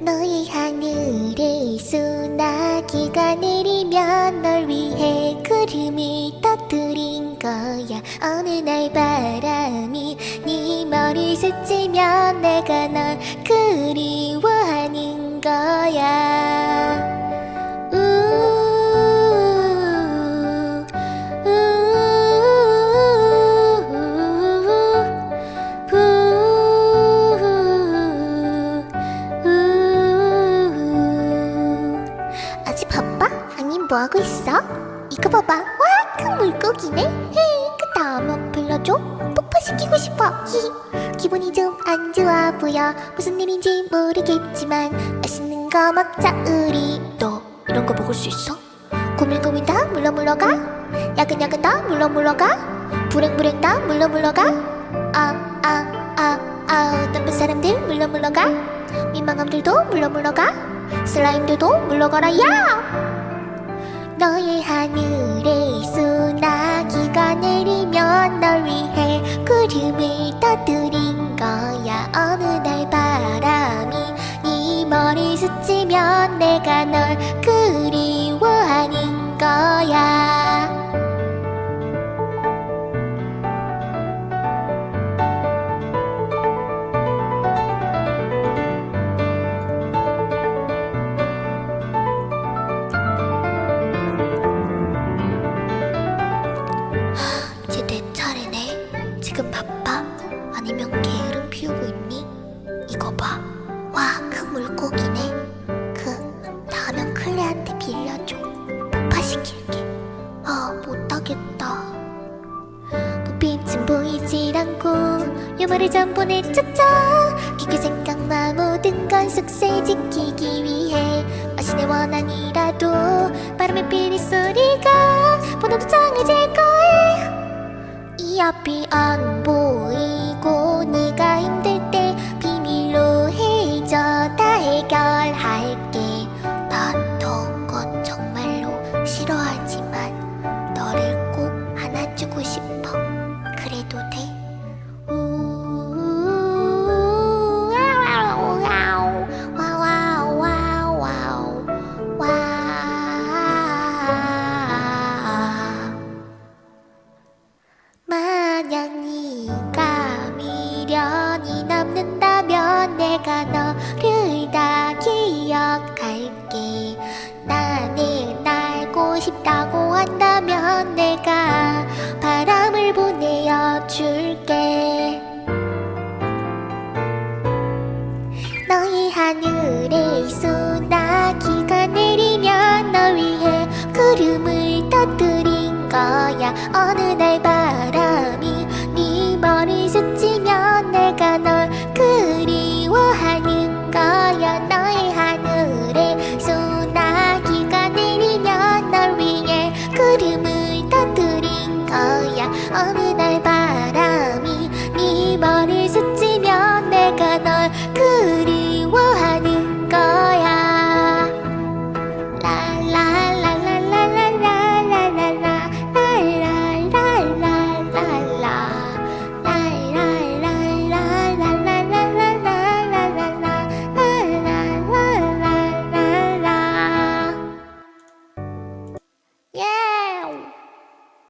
너의 하늘에 소나기가 내리면 널 위해 구름을 터뜨린 거야. 어느 날 바람이 네 머리 스치면 내가 널 그리 뭐하고 있어? 이거 봐봐. 와 큰 물고기네. 헤이 그 다음은 불러줘. 폭파시키고 싶어. 히히. 기분이 좀 안 좋아 보여. 무슨 일인지 모르겠지만 맛있는 거 먹자 우리. 너 이런 거 먹을 수 있어? 고밀고밀 다? 물러 물러가? 야근야근 다? 물러 물러가? 불행불행 다? 물러 물러가? 아아아아 나쁜 사람들 물러 물러가? 민망함들도 물러 물러가? 슬라임들도 물러가라 야 너의 하늘에 소나기가 내리면 널 위해 구름을 터뜨린 거야. 어느 날 바람이 네 머리 스치면 내가 널 그리워하는 거야 빌려줘. 폭파시킬게. 아, 못하겠다. 빛은 보이질 않고 유머를 전부 내쫓아 기계 생각만 모든 건 숙세 지키기 위해 마신의 원한이라도 바람의 피리 소리가 번호도 장해질 거야 이 앞이 안 싫어하지만 너를 꼭 안아주고 싶어 그래도 돼? 내가 너를 싶다고 한다면 내가 바람을 보내어 줄게 거야